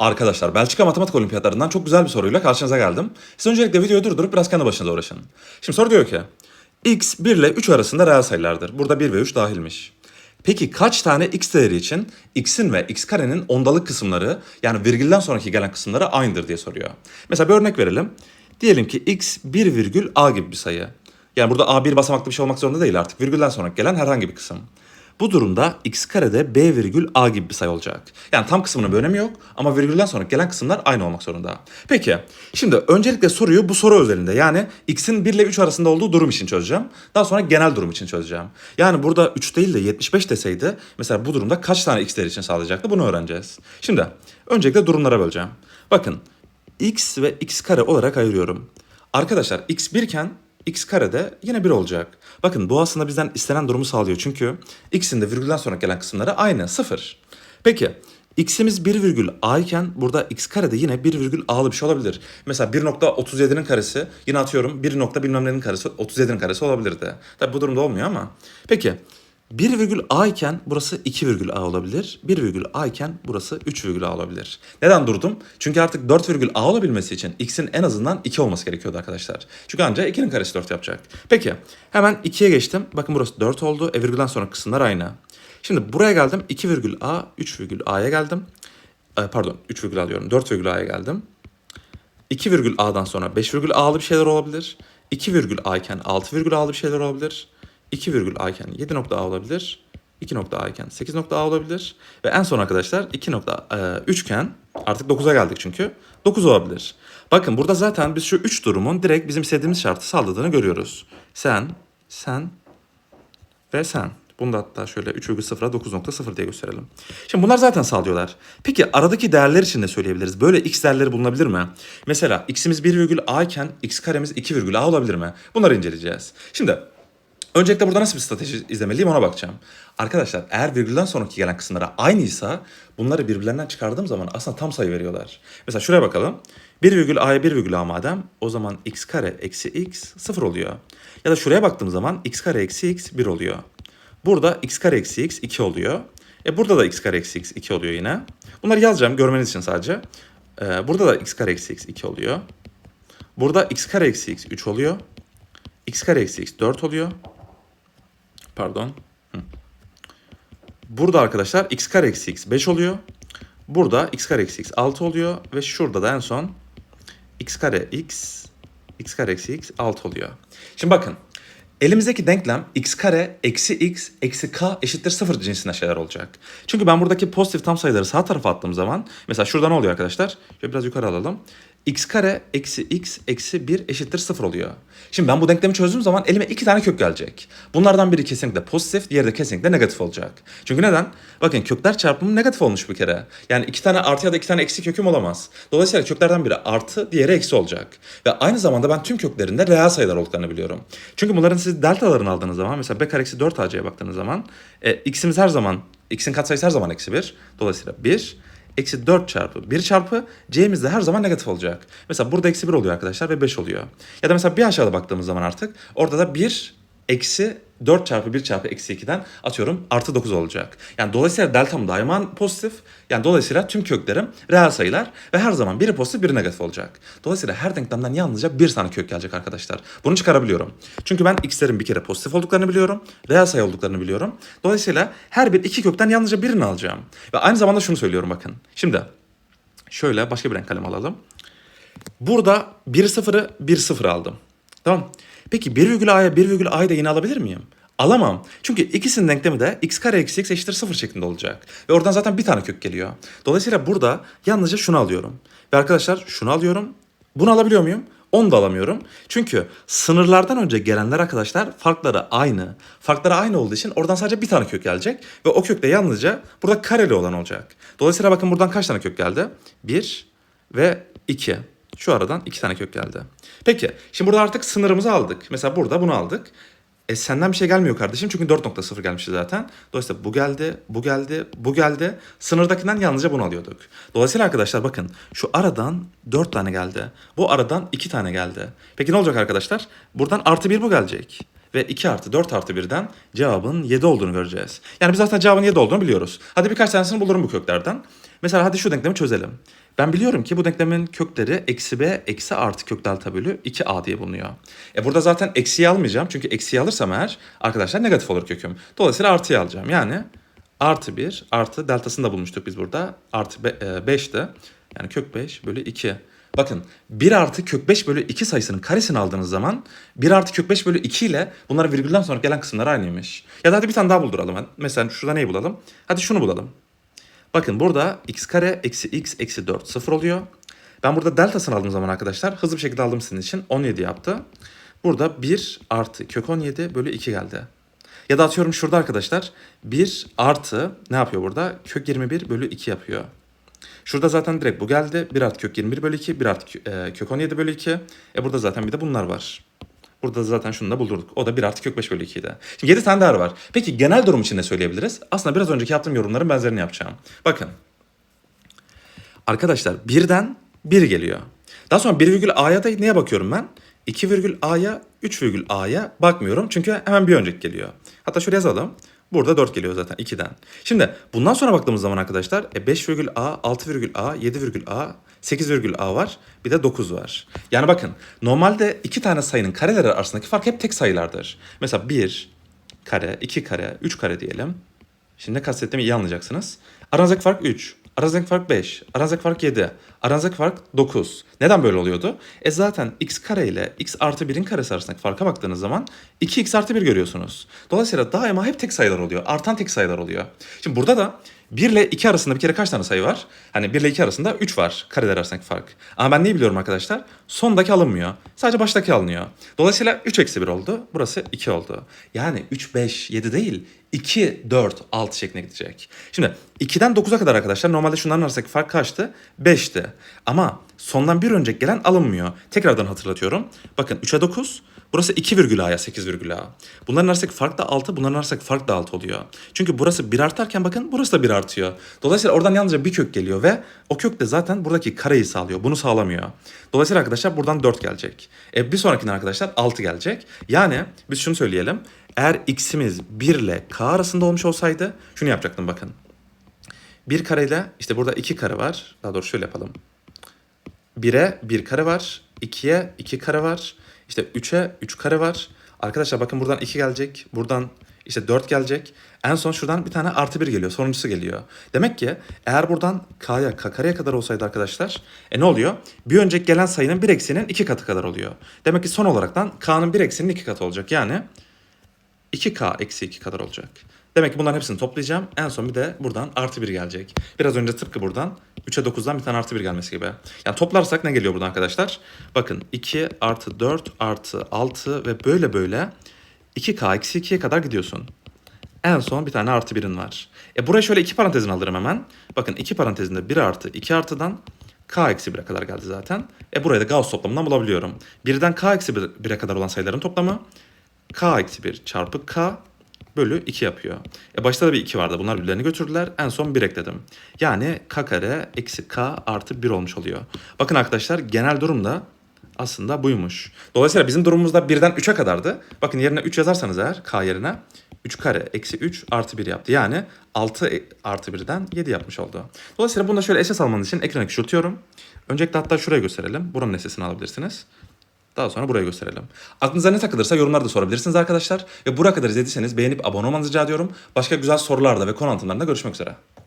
Arkadaşlar Belçika Matematik Olimpiyatlarından çok güzel bir soruyla karşınıza geldim. Siz öncelikle videoyu durdurup biraz kendi başınıza uğraşın. Şimdi soru diyor ki x 1 ile 3 arasında reel sayılardır. Burada 1 ve 3 dahilmiş. Peki kaç tane x değeri için x'in ve x karenin ondalık kısımları yani virgülden sonraki gelen kısımları aynıdır diye soruyor. Mesela bir örnek verelim. Diyelim ki x 1 virgül a gibi bir sayı. Yani burada a bir basamaklı bir şey olmak zorunda değil artık. Virgülden sonra gelen herhangi bir kısım. Bu durumda x karede b virgül a gibi bir sayı olacak. Yani tam kısmının bir önemi yok ama virgülden sonra gelen kısımlar aynı olmak zorunda. Peki şimdi öncelikle soruyu bu soru özelinde yani x'in 1 ile 3 arasında olduğu durum için çözeceğim. Daha sonra genel durum için çözeceğim. Yani burada 3 değil de 75 deseydi mesela bu durumda kaç tane x'ler için sağlayacaktı bunu öğreneceğiz. Şimdi öncelikle durumlara böleceğim. Bakın x ve x kare olarak ayırıyorum. Arkadaşlar x 1 iken x kare de yine 1 olacak. Bakın bu aslında bizden istenen durumu sağlıyor. Çünkü x'in de virgülden sonra gelen kısımları aynı 0. Peki x'imiz 1 virgül a iken burada x kare de yine 1 virgül a'lı bir şey olabilir. Mesela 1.37'nin karesi yine atıyorum 1 nokta bilmem nenin karesi 37'nin karesi olabilirdi. Tabi bu durumda olmuyor ama. Peki 1 virgül a iken burası 2 virgül a olabilir. 1 virgül a iken burası 3 virgül a olabilir. Neden durdum? Çünkü artık 4 virgül a olabilmesi için x'in en azından 2 olması gerekiyordu arkadaşlar. Çünkü ancak 2'nin karesi 4 yapacak. Peki hemen 2'ye geçtim. Bakın burası 4 oldu. E virgülden sonra kısımlar aynı. Şimdi buraya geldim. 2 virgül a, 3 virgül a'ya geldim. E, pardon 3 virgül alıyorum. 4 virgül a'ya geldim. 2 virgül a'dan sonra 5 virgül a'lı bir şeyler olabilir. 2 virgül a iken 6 virgül a'lı bir şeyler olabilir. 2 virgül a iken 7 nokta a olabilir. 2 nokta a iken 8 nokta a olabilir. Ve en son arkadaşlar 2 nokta e, 3 iken artık 9'a geldik çünkü 9 olabilir. Bakın burada zaten biz şu 3 durumun direkt bizim istediğimiz şartı sağladığını görüyoruz. Sen, sen ve sen. Bunu da hatta şöyle 3,0'a 9.0 diye gösterelim. Şimdi bunlar zaten sağlıyorlar. Peki aradaki değerler için de söyleyebiliriz. Böyle x değerleri bulunabilir mi? Mesela x'imiz 1,a iken x karemiz 2,a olabilir mi? Bunları inceleyeceğiz. Şimdi Öncelikle burada nasıl bir strateji izlemeliyim ona bakacağım. Arkadaşlar eğer virgülden sonraki gelen kısımlara aynıysa bunları birbirlerinden çıkardığım zaman aslında tam sayı veriyorlar. Mesela şuraya bakalım. 1 virgül a'ya 1 virgül a madem o zaman x kare eksi x 0 oluyor. Ya da şuraya baktığım zaman x kare eksi x 1 oluyor. Burada x kare eksi x 2 oluyor. E burada da x kare eksi x 2 oluyor yine. Bunları yazacağım görmeniz için sadece. Ee, burada da x kare eksi x 2 oluyor. Burada x kare eksi x 3 oluyor. x kare eksi x 4 oluyor. Pardon. Burada arkadaşlar x kare eksi x 5 oluyor. Burada x kare eksi x 6 oluyor. Ve şurada da en son x kare x x kare eksi x 6 oluyor. Şimdi bakın. Elimizdeki denklem x kare eksi x eksi k eşittir 0 cinsinden şeyler olacak. Çünkü ben buradaki pozitif tam sayıları sağ tarafa attığım zaman mesela şurada ne oluyor arkadaşlar? Şöyle biraz yukarı alalım. X kare eksi x eksi 1 eşittir 0 oluyor. Şimdi ben bu denklemi çözdüğüm zaman elime iki tane kök gelecek. Bunlardan biri kesinlikle pozitif, diğeri de kesinlikle negatif olacak. Çünkü neden? Bakın kökler çarpımı negatif olmuş bir kere. Yani iki tane artı ya da iki tane eksi köküm olamaz. Dolayısıyla köklerden biri artı, diğeri eksi olacak. Ve aynı zamanda ben tüm köklerinde reel sayılar olduklarını biliyorum. Çünkü bunların siz deltalarını aldığınız zaman mesela b kare eksi 4 ac'ye baktığınız zaman e, x'imiz her zaman, x'in katsayısı her zaman eksi 1. Dolayısıyla 1 eksi 4 çarpı 1 çarpı c'miz de her zaman negatif olacak. Mesela burada eksi 1 oluyor arkadaşlar ve 5 oluyor. Ya da mesela bir aşağıda baktığımız zaman artık orada da 1 eksi 4 çarpı 1 çarpı eksi 2'den atıyorum artı 9 olacak. Yani dolayısıyla deltam daima pozitif. Yani dolayısıyla tüm köklerim reel sayılar ve her zaman biri pozitif biri negatif olacak. Dolayısıyla her denklemden yalnızca bir tane kök gelecek arkadaşlar. Bunu çıkarabiliyorum. Çünkü ben x'lerin bir kere pozitif olduklarını biliyorum. Reel sayı olduklarını biliyorum. Dolayısıyla her bir iki kökten yalnızca birini alacağım. Ve aynı zamanda şunu söylüyorum bakın. Şimdi şöyle başka bir renk kalem alalım. Burada 1 sıfırı 1 sıfır aldım. Tamam. Peki 1 virgül a'ya 1 virgül a'yı da yine alabilir miyim? Alamam. Çünkü ikisinin denklemi de x kare eksi x eşittir 0 şeklinde olacak. Ve oradan zaten bir tane kök geliyor. Dolayısıyla burada yalnızca şunu alıyorum. Ve arkadaşlar şunu alıyorum. Bunu alabiliyor muyum? Onu da alamıyorum. Çünkü sınırlardan önce gelenler arkadaşlar farkları aynı. Farkları aynı olduğu için oradan sadece bir tane kök gelecek. Ve o kök de yalnızca burada kareli olan olacak. Dolayısıyla bakın buradan kaç tane kök geldi? 1 ve 2. Şu aradan iki tane kök geldi. Peki şimdi burada artık sınırımızı aldık. Mesela burada bunu aldık. E senden bir şey gelmiyor kardeşim çünkü 4.0 gelmişti zaten. Dolayısıyla bu geldi, bu geldi, bu geldi. Sınırdakinden yalnızca bunu alıyorduk. Dolayısıyla arkadaşlar bakın şu aradan 4 tane geldi. Bu aradan 2 tane geldi. Peki ne olacak arkadaşlar? Buradan artı 1 bu gelecek. Ve 2 artı 4 artı 1'den cevabın 7 olduğunu göreceğiz. Yani biz zaten cevabın 7 olduğunu biliyoruz. Hadi birkaç tanesini bulurum bu köklerden. Mesela hadi şu denklemi çözelim. Ben biliyorum ki bu denklemin kökleri eksi b eksi artı kök delta bölü 2a diye bulunuyor. E burada zaten eksiyi almayacağım. Çünkü eksiyi alırsam eğer arkadaşlar negatif olur köküm. Dolayısıyla artıyı alacağım. Yani artı 1 artı deltasını da bulmuştuk biz burada. Artı 5'ti. Yani kök 5 bölü 2. Bakın 1 artı kök 5 bölü 2 sayısının karesini aldığınız zaman 1 artı kök 5 bölü 2 ile bunlar virgülden sonra gelen kısımlar aynıymış. Ya da hadi bir tane daha bulduralım. Mesela şurada neyi bulalım? Hadi şunu bulalım. Bakın burada x kare eksi x eksi 4 sıfır oluyor. Ben burada deltasını aldığım zaman arkadaşlar hızlı bir şekilde aldım sizin için 17 yaptı. Burada 1 artı kök 17 bölü 2 geldi. Ya da atıyorum şurada arkadaşlar 1 artı ne yapıyor burada? Kök 21 bölü 2 yapıyor. Şurada zaten direkt bu geldi. 1 artı kök 21 bölü 2, 1 artı e, kök 17 bölü 2. E burada zaten bir de bunlar var. Burada zaten şunu da buldurduk. O da 1 artı kök 5 bölü 2 idi. Şimdi 7 tane daha var. Peki genel durum için ne söyleyebiliriz? Aslında biraz önceki yaptığım yorumların benzerini yapacağım. Bakın. Arkadaşlar birden 1 geliyor. Daha sonra 1 virgül A'ya da neye bakıyorum ben? 2 virgül A'ya, 3 virgül A'ya bakmıyorum. Çünkü hemen bir önceki geliyor. Hatta şuraya yazalım. Burada 4 geliyor zaten 2'den. Şimdi bundan sonra baktığımız zaman arkadaşlar e 5 virgül A, 6 virgül A, 7 virgül A, 8 virgül A var. Bir de 9 var. Yani bakın normalde iki tane sayının kareleri arasındaki fark hep tek sayılardır. Mesela 1 kare, 2 kare, 3 kare diyelim. Şimdi ne kastettiğimi iyi anlayacaksınız. Aranızdaki fark 3. Aranızdaki fark 5. Aranızdaki fark 7. Aranızdaki fark 9. Neden böyle oluyordu? E zaten x kare ile x artı 1'in karesi arasındaki farka baktığınız zaman 2x artı 1 görüyorsunuz. Dolayısıyla daima hep tek sayılar oluyor. Artan tek sayılar oluyor. Şimdi burada da 1 ile 2 arasında bir kere kaç tane sayı var? Hani 1 ile 2 arasında 3 var kareler arasındaki fark. Ama ben neyi biliyorum arkadaşlar? Sondaki alınmıyor. Sadece baştaki alınıyor. Dolayısıyla 3 eksi 1 oldu. Burası 2 oldu. Yani 3, 5, 7 değil 2, 4, 6 şeklinde gidecek. Şimdi 2'den 9'a kadar arkadaşlar normalde şunların arasındaki fark kaçtı? 5'ti. Ama sondan bir önceki gelen alınmıyor. Tekrardan hatırlatıyorum. Bakın 3'e 9, burası 2 virgül A'ya 8 virgül A. Bunların arasındaki fark da 6, bunların arasındaki fark da 6 oluyor. Çünkü burası 1 artarken bakın burası da 1 artıyor. Dolayısıyla oradan yalnızca bir kök geliyor ve o kök de zaten buradaki kareyi sağlıyor. Bunu sağlamıyor. Dolayısıyla arkadaşlar buradan 4 gelecek. E, bir sonrakinden arkadaşlar 6 gelecek. Yani biz şunu söyleyelim. Eğer x'imiz 1 ile k arasında olmuş olsaydı şunu yapacaktım bakın. 1 kare ile işte burada 2 kare var. Daha doğrusu şöyle yapalım. 1'e 1 kare var. 2'ye 2 kare var. İşte 3'e 3 kare var. Arkadaşlar bakın buradan 2 gelecek. Buradan işte 4 gelecek. En son şuradan bir tane artı 1 geliyor. Sonuncusu geliyor. Demek ki eğer buradan k'ya k kareye kadar olsaydı arkadaşlar e ne oluyor? Bir önceki gelen sayının bir eksiğinin 2 katı kadar oluyor. Demek ki son olaraktan k'nın bir eksiğinin 2 katı olacak. Yani 2k eksi 2 kadar olacak. Demek ki bunların hepsini toplayacağım. En son bir de buradan artı 1 gelecek. Biraz önce tıpkı buradan 3'e 9'dan bir tane artı 1 gelmesi gibi. Yani toplarsak ne geliyor buradan arkadaşlar? Bakın 2 artı 4 artı 6 ve böyle böyle 2k eksi 2'ye kadar gidiyorsun. En son bir tane artı 1'in var. E buraya şöyle iki parantezini alırım hemen. Bakın iki parantezinde 1 artı 2 artıdan k eksi 1'e kadar geldi zaten. E burayı da Gauss toplamından bulabiliyorum. 1'den k eksi 1'e kadar olan sayıların toplamı k eksi 1 çarpı k bölü 2 yapıyor. E başta da bir 2 vardı. Bunlar birbirlerini götürdüler. En son 1 ekledim. Yani k kare eksi k artı 1 olmuş oluyor. Bakın arkadaşlar genel durum da aslında buymuş. Dolayısıyla bizim durumumuzda 1'den 3'e kadardı. Bakın yerine 3 yazarsanız eğer k yerine 3 kare eksi 3 artı 1 yaptı. Yani 6 e- artı 1'den 7 yapmış oldu. Dolayısıyla bunu da şöyle esas almanız için ekrana küçültüyorum. Öncelikle hatta şuraya gösterelim. Buranın esasını alabilirsiniz. Daha sonra buraya gösterelim. Aklınıza ne takılırsa yorumlarda sorabilirsiniz arkadaşlar. Ve buraya kadar izlediyseniz beğenip abone olmanızı rica ediyorum. Başka güzel sorularda ve konu anlatımlarında görüşmek üzere.